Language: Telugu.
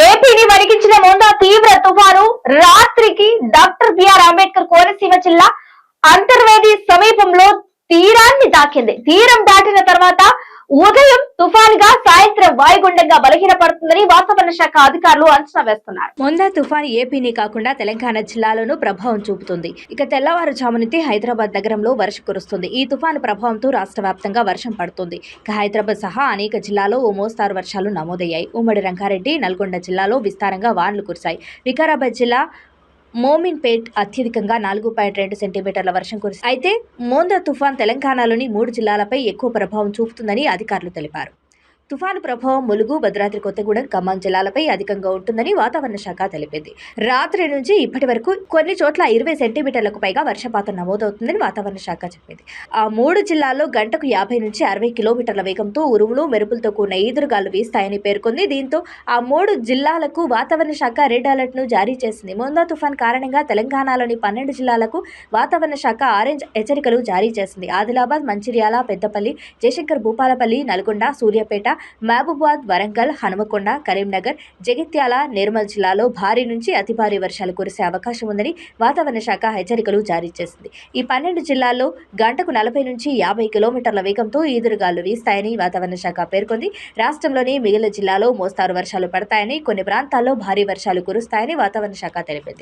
ఏపీని వణికించిన మోందా తీవ్ర తుఫాను రాత్రికి డాక్టర్ బిఆర్ అంబేద్కర్ కోనసీమ జిల్లా అంతర్వేది సమీపంలో తీరాన్ని తాకింది తీరం దాటిన తర్వాత ఉదయం తుఫానుగా సాయంత్రం వాయుగుండంగా బలహీనపడుతుందని వాతావరణ శాఖ అధికారులు అంచనా వేస్తున్నారు. మొందా తుఫాన్ ఏపీని కాకుండా తెలంగాణ జిల్లాలోనూ ప్రభావం చూపుతుంది. ఇక తెల్లవారుజామునితే హైదరాబాద్ నగరంలో వర్షం కురుస్తుంది. ఈ తుఫాను ప్రభావంతో రాష్ట్ర వ్యాప్తంగా వర్షం పడుతుంది. ఇక హైదరాబాద్ సహా అనేక జిల్లాలో ఓ మోస్తారు వర్షాలు నమోదయ్యాయి. ఉమ్మడి రంగారెడ్డి నల్గొండ జిల్లాలో విస్తారంగా వానలు కురిశాయి. వికారాబాద్ జిల్లా మోమిన్పేట్ అత్యధికంగా నాలుగు పాయింట్ రెండు సెంటీమీటర్ల వర్షం కురిసింది అయితే మోంద్ర తుఫాన్ తెలంగాణలోని మూడు జిల్లాలపై ఎక్కువ ప్రభావం చూపుతుందని అధికారులు తెలిపారు. తుఫాను ప్రభావం ములుగు భద్రాద్రి కొత్తగూడెం ఖమ్మం జిల్లాలపై అధికంగా ఉంటుందని వాతావరణ శాఖ తెలిపింది. రాత్రి నుంచి ఇప్పటి వరకు కొన్ని చోట్ల ఇరవై సెంటీమీటర్లకు పైగా వర్షపాతం నమోదవుతుందని వాతావరణ శాఖ చెప్పింది. ఆ మూడు జిల్లాల్లో గంటకు యాభై నుంచి అరవై కిలోమీటర్ల వేగంతో ఉరుములు మెరుపులతో కూడిన ఈదురుగాలు వీస్తాయని పేర్కొంది. దీంతో ఆ మూడు జిల్లాలకు వాతావరణ శాఖ రెడ్ అలర్ట్ను జారీ చేసింది. మోందా తుఫాన్ కారణంగా తెలంగాణలోని పన్నెండు జిల్లాలకు వాతావరణ శాఖ ఆరెంజ్ హెచ్చరికలు జారీ చేసింది. ఆదిలాబాద్ మంచిర్యాల పెద్దపల్లి జయశంకర్ భూపాలపల్లి నల్గొండ సూర్యాపేట మహబూబాద్ వరంగల్ హనుమకొండ కరీంనగర్ జగిత్యాల నిర్మల్ జిల్లాలో భారీ నుంచి అతి భారీ వర్షాలు కురిసే అవకాశం ఉందని వాతావరణ శాఖ హెచ్చరికలు జారీ చేసింది. ఈ పన్నెండు జిల్లాల్లో గంటకు నలభై నుంచి యాభై కిలోమీటర్ల వేగంతో ఈదురుగాలు వీస్తాయని వాతావరణ శాఖ పేర్కొంది. రాష్ట్రంలోని మిగిలిన జిల్లాలో మోస్తారు వర్షాలు పడతాయని కొన్ని ప్రాంతాల్లో భారీ వర్షాలు కురుస్తాయని వాతావరణ శాఖ తెలిపింది.